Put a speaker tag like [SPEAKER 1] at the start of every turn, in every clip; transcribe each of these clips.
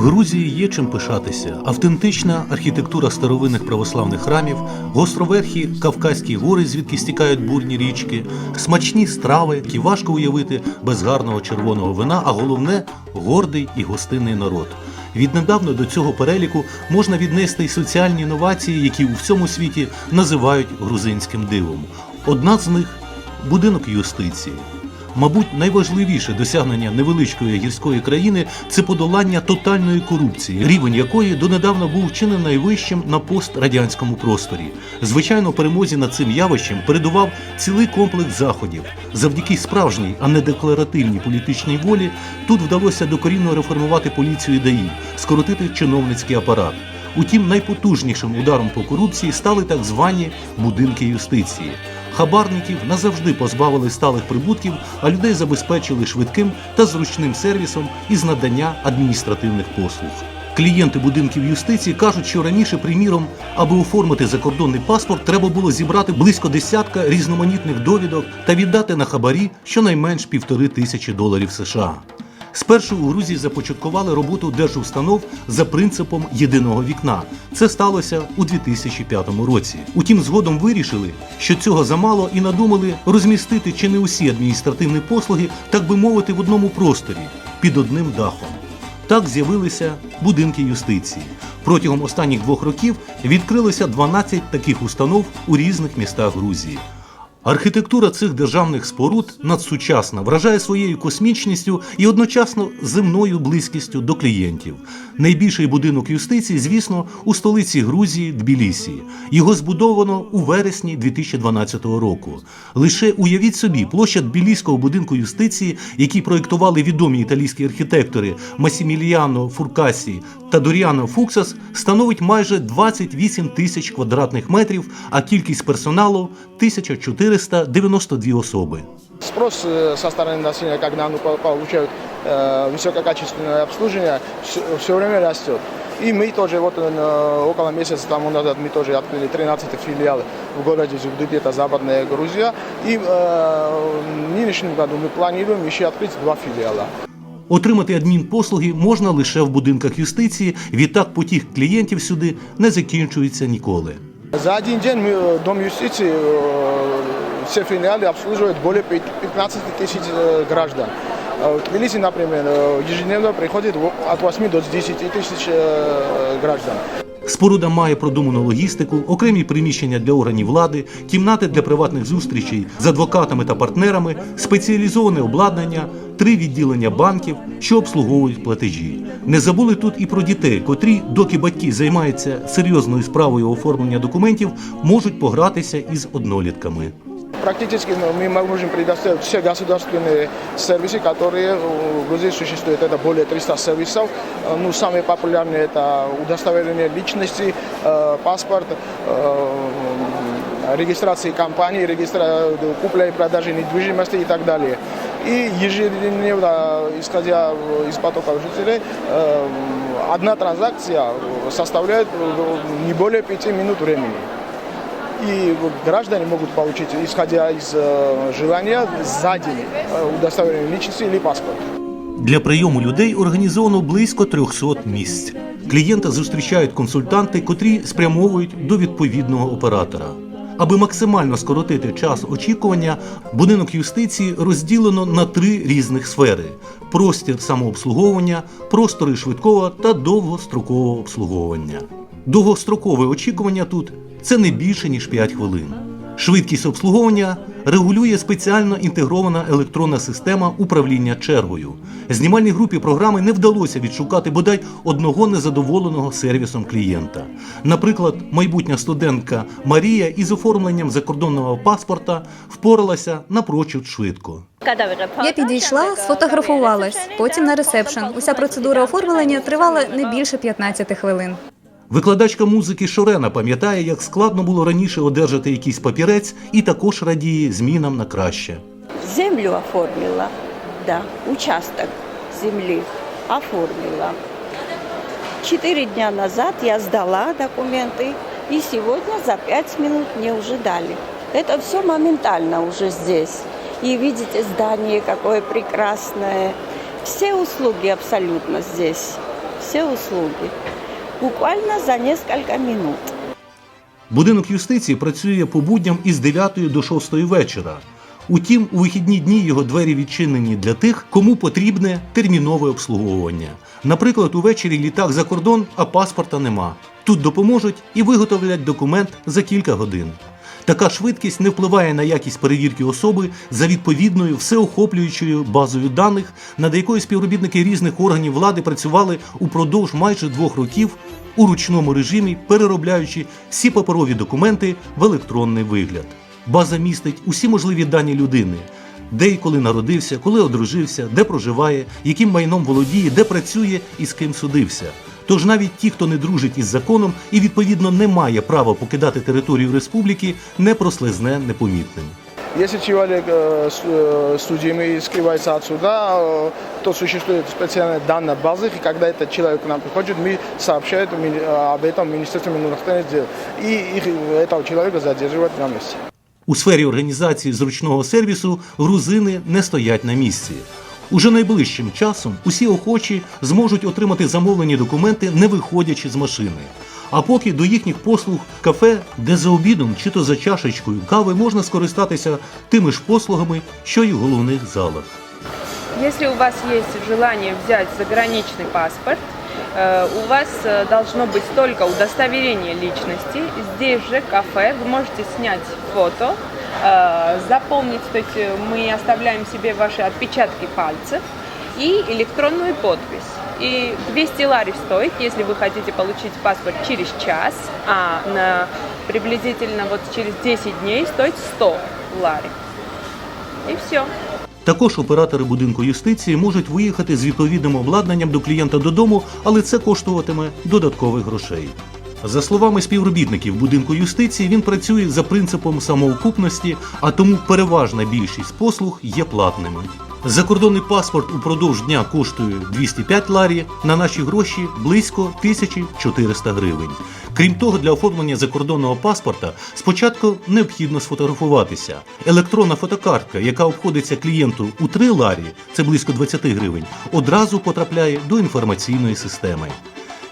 [SPEAKER 1] Грузії є чим пишатися. Автентична архітектура старовинних православних храмів, гостроверхі Кавказькі гори, звідки стікають бурні річки, смачні страви, які важко уявити без гарного червоного вина, а головне гордий і гостинний народ. Віднедавна до цього переліку можна віднести й соціальні інновації, які у всьому світі називають грузинським дивом. Одна з них будинок юстиції. Мабуть, найважливіше досягнення невеличкої гірської країни це подолання тотальної корупції, рівень якої донедавна був чи не найвищим на пострадянському просторі. Звичайно, перемозі над цим явищем передував цілий комплекс заходів. Завдяки справжній, а не декларативній політичній волі тут вдалося докорінно реформувати поліцію і скоротити чиновницький апарат. Утім, найпотужнішим ударом по корупції стали так звані будинки юстиції. Хабарників назавжди позбавили сталих прибутків, а людей забезпечили швидким та зручним сервісом із надання адміністративних послуг. Клієнти будинків юстиції кажуть, що раніше, приміром, аби оформити закордонний паспорт, треба було зібрати близько десятка різноманітних довідок та віддати на хабарі щонайменш півтори тисячі доларів США. Спершу у Грузії започаткували роботу держустанов за принципом єдиного вікна. Це сталося у 2005 році. Утім, згодом вирішили, що цього замало і надумали розмістити чи не усі адміністративні послуги, так би мовити, в одному просторі під одним дахом. Так з'явилися будинки юстиції. Протягом останніх двох років відкрилося 12 таких установ у різних містах Грузії. Архітектура цих державних споруд надсучасна, вражає своєю космічністю і одночасно земною близькістю до клієнтів. Найбільший будинок юстиції, звісно, у столиці Грузії Тбілісі. Його збудовано у вересні 2012 року. Лише уявіть собі, площа Тбіліського будинку юстиції, який проєктували відомі італійські архітектори Масіміліано Фуркасі та Доріано Фуксас, становить майже 28 тисяч квадратних метрів, а кількість персоналу 1492 особи.
[SPEAKER 2] Спрос э, со стороны населения, когда они по- получают э, высококачественное обслуживание, все, время растет. И мы тоже, вот э, около месяца тому назад, мы тоже открыли 13 филиал в городе Зюгдыд, это Западная Грузия. И э, в нынешнем году мы планируем еще открыть два филиала.
[SPEAKER 1] Отримати адмінпослуги можна лише в будинках юстиції. Відтак потік клієнтів сюди не закінчується ніколи.
[SPEAKER 2] За один день мы, э, Дом юстиции, э, все филиалы обслуживают более пят- 15 тысяч э, граждан. Э, В Тбилиси, например, э, ежедневно приходит во- от 8 до 10 тысяч э, граждан.
[SPEAKER 1] Споруда має продуману логістику, окремі приміщення для органів влади, кімнати для приватних зустрічей з адвокатами та партнерами, спеціалізоване обладнання, три відділення банків, що обслуговують платежі. Не забули тут і про дітей, котрі, доки батьки займаються серйозною справою оформлення документів, можуть погратися із однолітками.
[SPEAKER 2] Практически ну, мы можем предоставить все государственные сервисы, которые в Грузии существуют. Это более 300 сервисов. Э, Ну, самые популярные это удостоверение личности, э, паспорт, э, регистрация компании, регистра... купля и продажи недвижимости и так далее. И ежедневно, исходя из потока жителей, э, одна транзакция составляет э, не более пяти минут времени. И граждане могут получить, исходя из э, желания, за день э, удостоверение личности или паспорт.
[SPEAKER 1] Для прийому людей організовано близько 300 місць. Клієнта зустрічають консультанти, котрі спрямовують до відповідного оператора. Аби максимально скоротити час очікування, будинок юстиції розділено на три різних сфери: простір самообслуговування, простори швидкого та довгострокового обслуговування. Довгострокове очікування тут це не більше ніж 5 хвилин. Швидкість обслуговування регулює спеціально інтегрована електронна система управління чергою. Знімальній групі програми не вдалося відшукати бодай одного незадоволеного сервісом клієнта. Наприклад, майбутня студентка Марія із оформленням закордонного паспорта впоралася напрочуд швидко.
[SPEAKER 3] Я підійшла, сфотографувалась, потім на ресепшн. Уся процедура оформлення тривала не більше 15 хвилин.
[SPEAKER 1] Викладачка музики Шорена пам'ятає, як складно було раніше одержати якийсь папірець, і також радіє змінам на краще.
[SPEAKER 4] Землю оформила, да, участок земли оформила. Четыре дня назад я сдала документы, и сегодня за пять минут мне уже дали. Это все моментально уже здесь. И видите, здание какое прекрасное. Все услуги абсолютно здесь. все услуги. Буквально за несколько минут.
[SPEAKER 1] Будинок юстиції працює по будням із 9 до 6 вечора. Утім, у вихідні дні його двері відчинені для тих, кому потрібне термінове обслуговування. Наприклад, увечері літак за кордон, а паспорта нема. Тут допоможуть і виготовлять документ за кілька годин. Така швидкість не впливає на якість перевірки особи за відповідною всеохоплюючою базою даних, над якою співробітники різних органів влади працювали упродовж майже двох років у ручному режимі, переробляючи всі паперові документи в електронний вигляд. База містить усі можливі дані людини Де і коли народився, коли одружився, де проживає, яким майном володіє, де працює і з ким судився. Тож навіть ті, хто не дружить із законом і відповідно не має права покидати територію республіки, не прослизне непомітним.
[SPEAKER 2] Если человек э, с- э, судимый скрывается от суда, э, то существует специальная данная база, и когда этот человек к нам приходит, мы сообщаем ми- э, об этом Министерству иностранных дел, и их, этого человека задерживают на месте.
[SPEAKER 1] У сфері організації зручного сервісу грузини не стоять на місці. Уже найближчим часом усі охочі зможуть отримати замовлені документи, не виходячи з машини. А поки до їхніх послуг кафе, де за обідом чи то за чашечкою кави можна скористатися тими ж послугами, що й у головних залах.
[SPEAKER 5] Если у вас есть желание взять заграничный паспорт, у вас э, должно быть только удостоверение личности. Здесь же кафе вы можете снять фото, э, заполнить, то есть э, мы оставляем себе ваши отпечатки пальцев и электронную подпись. И 200 лари стоит, если вы хотите получить паспорт через час, а на приблизительно вот через 10 дней стоит 100 лари. И все.
[SPEAKER 1] Також оператори будинку юстиції можуть виїхати з відповідним обладнанням до клієнта додому, але це коштуватиме додаткових грошей. За словами співробітників будинку юстиції, він працює за принципом самоокупності, а тому переважна більшість послуг є платними. Закордонний паспорт упродовж дня коштує 205 ларі, на наші гроші близько 1400 гривень. Крім того, для оформлення закордонного паспорта спочатку необхідно сфотографуватися. Електронна фотокартка, яка обходиться клієнту у 3 ларі, це близько 20 гривень, одразу потрапляє до інформаційної системи.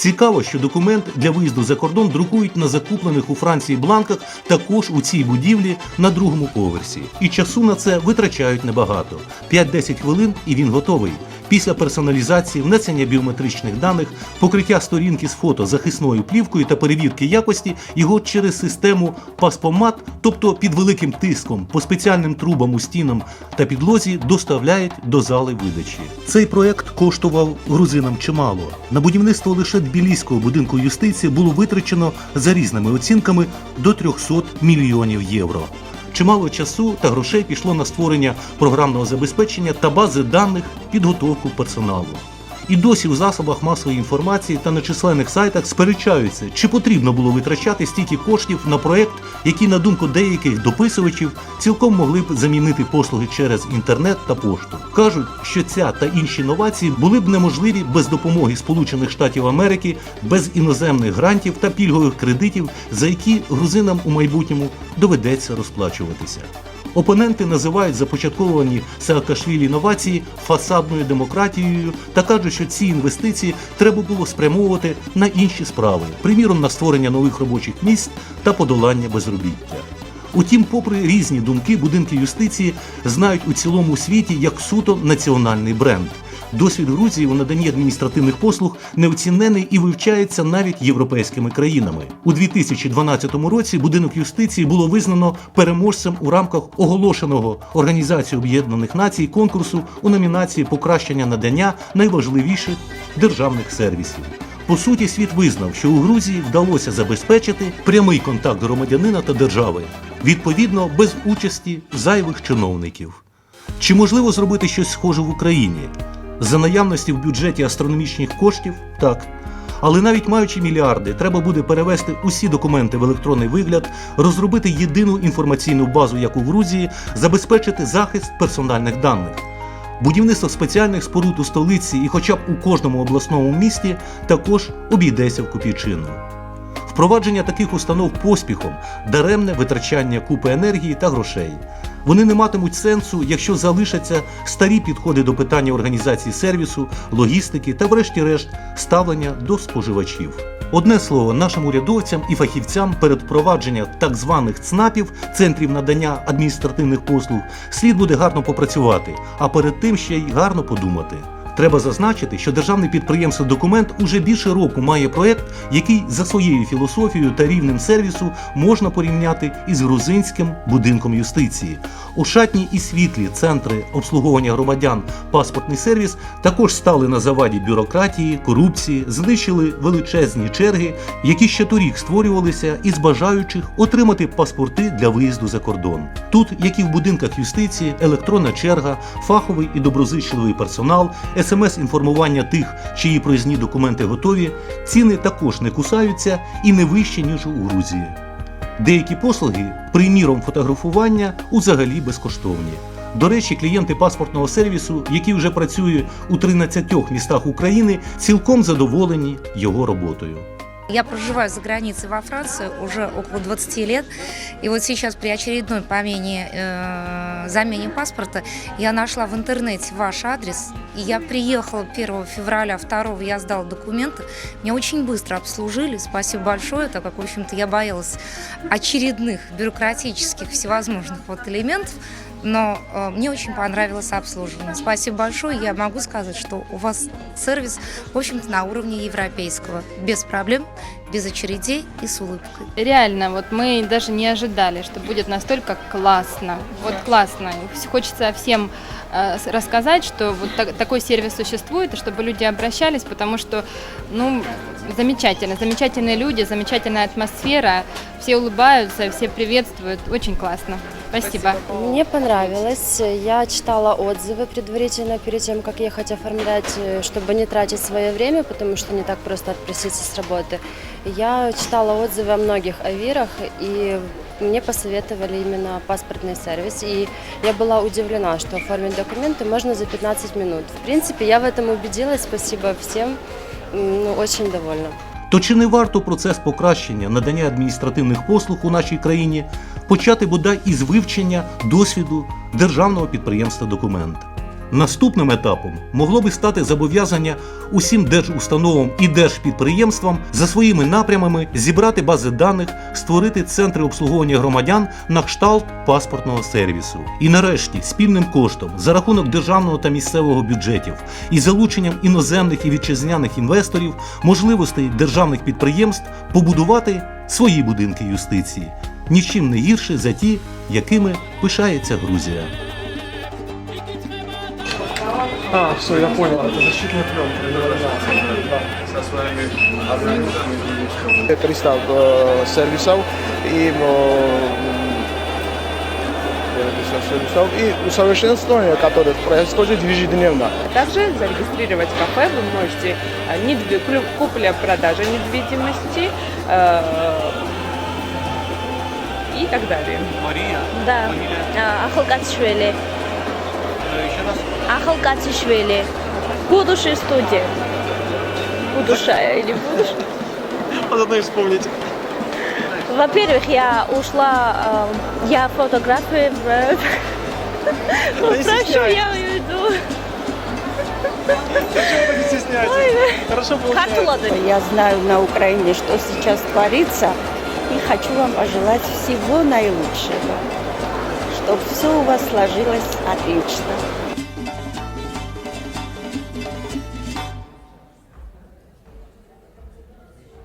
[SPEAKER 1] Цікаво, що документ для виїзду за кордон друкують на закуплених у Франції бланках також у цій будівлі на другому поверсі. І часу на це витрачають небагато 5-10 хвилин, і він готовий. Після персоналізації, внесення біометричних даних, покриття сторінки з фото захисною плівкою та перевірки якості його через систему паспомат, тобто під великим тиском по спеціальним трубам у стінам та підлозі, доставляють до зали видачі. Цей проект коштував грузинам чимало. На будівництво лише Тбіліського будинку юстиції було витрачено за різними оцінками до 300 мільйонів євро. Чимало часу та грошей пішло на створення програмного забезпечення та бази даних, підготовку персоналу. І досі в засобах масової інформації та на численних сайтах сперечаються, чи потрібно було витрачати стільки коштів на проект, який, на думку деяких дописувачів, цілком могли б замінити послуги через інтернет та пошту. Кажуть, що ця та інші новації були б неможливі без допомоги Сполучених Штатів Америки, без іноземних грантів та пільгових кредитів, за які грузинам у майбутньому доведеться розплачуватися. Опоненти називають започатковані Саакашвілі новації фасадною демократією та кажуть, що ці інвестиції треба було спрямовувати на інші справи, приміром на створення нових робочих місць та подолання безробіття. Утім, попри різні думки, будинки юстиції знають у цілому світі як суто національний бренд. Досвід Грузії у наданні адміністративних послуг неоцінений і вивчається навіть європейськими країнами. У 2012 році будинок юстиції було визнано переможцем у рамках оголошеного Організацією Об'єднаних Націй конкурсу у номінації покращення надання найважливіших державних сервісів. По суті, світ визнав, що у Грузії вдалося забезпечити прямий контакт громадянина та держави, відповідно без участі зайвих чиновників. Чи можливо зробити щось схоже в Україні? За наявності в бюджеті астрономічних коштів так. Але навіть маючи мільярди, треба буде перевести усі документи в електронний вигляд, розробити єдину інформаційну базу, як у Грузії, забезпечити захист персональних даних. Будівництво спеціальних споруд у столиці і хоча б у кожному обласному місті також обійдеться в копійчину. Впровадження таких установ поспіхом даремне витрачання купи енергії та грошей. Вони не матимуть сенсу, якщо залишаться старі підходи до питання організації сервісу, логістики та, врешті-решт, ставлення до споживачів. Одне слово, нашим урядовцям і фахівцям перед впровадженням так званих ЦНАПів, центрів надання адміністративних послуг, слід буде гарно попрацювати, а перед тим ще й гарно подумати. Треба зазначити, що державне підприємство Документ уже більше року має проект, який за своєю філософією та рівнем сервісу можна порівняти із грузинським будинком юстиції. Ошатні і світлі центри обслуговування громадян паспортний сервіс також стали на заваді бюрократії, корупції, знищили величезні черги, які ще торік створювалися із бажаючих отримати паспорти для виїзду за кордон. Тут, як і в будинках юстиції, електронна черга, фаховий і доброзичливий персонал, смс-інформування тих, чиї проїзні документи готові, ціни також не кусаються і не вищі, ніж у Грузії. Деякі послуги, приміром фотографування, узагалі безкоштовні. До речі, клієнти паспортного сервісу, які вже працює у 13 містах України, цілком задоволені його роботою.
[SPEAKER 6] Я проживаю за границей во Франции уже около 20 лет. И вот сейчас при очередной помене, э, замене паспорта я нашла в интернете ваш адрес. И я приехала 1 февраля, 2 я сдала документы. Меня очень быстро обслужили. Спасибо большое, так как, в общем-то, я боялась очередных бюрократических всевозможных вот элементов. Но э, мне очень понравилось обслуживание. Спасибо большое. Я могу сказать, что у вас сервис, в общем-то, на уровне европейского. Без проблем, без очередей и с улыбкой.
[SPEAKER 7] Реально, вот мы даже не ожидали, что будет настолько классно. Вот классно. Хочется всем э, с- рассказать, что вот так- такой сервис существует, и чтобы люди обращались, потому что, ну, замечательно. Замечательные люди, замечательная атмосфера. Все улыбаются, все приветствуют. Очень классно. Спасибо.
[SPEAKER 8] Мне понравилось. Я читала отзывы предварительно перед тем, как ехать оформлять, э, чтобы не тратить свое время, потому что не так просто отпроситься с работы. Я читала отзывы о многих авирах, и мне посоветовали именно паспортный сервис. И я была удивлена, что оформить документы можно за 15 минут. В принципе, я в этом убедилась. Спасибо всем. М, Ну, очень довольна.
[SPEAKER 1] То чи не варто процес покращення надання адміністративних послуг у нашій країні почати бодай із вивчення досвіду державного підприємства Документ? Наступним етапом могло би стати зобов'язання усім держустановам і держпідприємствам за своїми напрямами зібрати бази даних, створити центри обслуговування громадян на кшталт паспортного сервісу. І нарешті спільним коштом за рахунок державного та місцевого бюджетів і залученням іноземних і вітчизняних інвесторів, можливостей державних підприємств побудувати свої будинки юстиції, нічим не гірше за ті, якими пишається Грузія.
[SPEAKER 2] А, все, я понял. Это защитная пленка. 300 э, сервисов и э, 300 сервисов и усовершенствование, которое происходит ежедневно.
[SPEAKER 5] Также зарегистрировать кафе вы можете э, купля-продажа недвижимости э, и так далее.
[SPEAKER 9] Да. Ахалкатишвили. Ахалкатишвили. Будущий студент. Будущая или будущая?
[SPEAKER 2] Надо вспомнить.
[SPEAKER 9] Во-первых, я ушла, э, я фотографию в... Прошу, я уйду.
[SPEAKER 2] Хорошо
[SPEAKER 9] Карту ладно.
[SPEAKER 4] Я знаю на Украине, что сейчас творится, и хочу вам пожелать всего наилучшего, чтобы все у вас сложилось отлично.